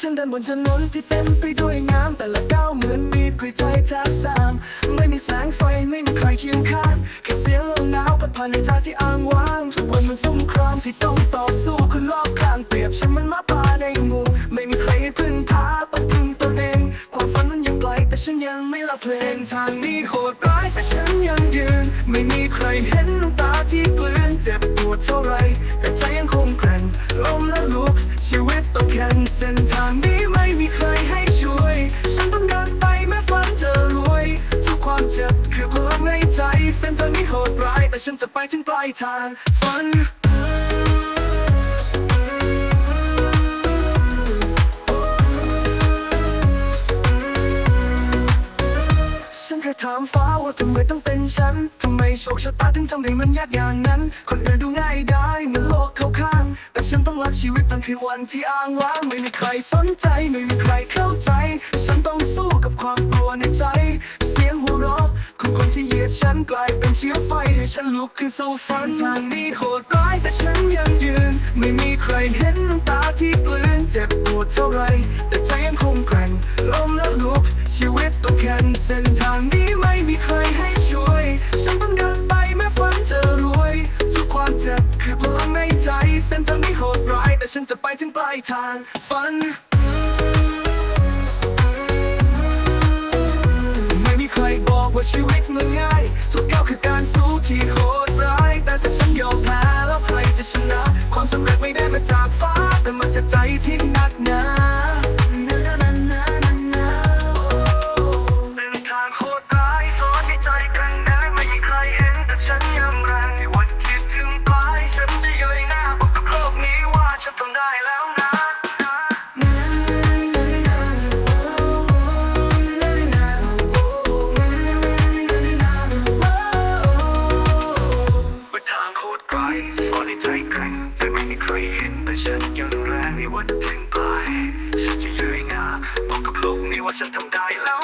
ฉันเดินบนถนนที่เต็มไปด้วยน้ำแต่ละก้าวเหมือนมีกรีดใจแทบสามไม่มีแสงไฟไม่มีใครเคียงข้างแค่เสียงลมหนาวพัดผ่านในทางที่อ้างว้างทุกวันมันสงครามที่ต้องต่อสู้คนรอบข้างเปรียบฉันมันมาป่าในหมู่ไม่มีใครให้พึ่งพาต้องพึ่งตนเอง ความฝันนั้นยังไกลแต่ฉันยังไม่ละเพลงเส้นทางนี้โหดร้ายแต่ฉันยังยืน ไม่มีใครเห็นน้ำตาที่เกลื่อนเจ็ เส้นทางนี้โหดร้าย แต่ฉันจะไปถึงปลายทางฝันฉันเคยถามฟ้าว่าทำไมต้องเป็นฉัน ทำไมโชคชะตาถึงทำให้มันยากอย่างนั้น คนอื่นดูง่ายได้เหมือนโลกเขาข้าง แต่ฉันต้องรักชีวิตตั้งคือวันที่อ้างว้าง ไม่มีใครสนใจ ไม่มีใครเข้าใจ ฉันต้องสู้กับความกลัวในใจ คนที่เหยียดฉันกลายเป็นเชื้อไฟให้ฉันลุกขึ้นสู้ฝันทางนี้โหดร้ายแต่ฉันยังยืน ไม่มีใครเห็นน้ำตาที่เกลื่อนเจ็บปวดเท่าไร แต่ใจยังคงแกร่งล้มและลุก ชีวิตต้องแข่งเส้นทางนี้ไม่มีใครให้ช่วย ฉันต้องเดินไปแม้ฝันจะรวย ทุกความเจ็บคือพลังในใจ เส้นทางนี้โหดร้ายแต่ฉันจะไปถึงปลายทางฝัน สำเร็จไม่ได้มาจากางโคตรไกลก่อนในใจแกร่งแต่ไม่มีใครเห็น แต่ฉันยังดูแลไม่ว่าจะถึงไปฉันจะยืนงาบอกกับโลกนี้ว่าฉันทำได้แล้ว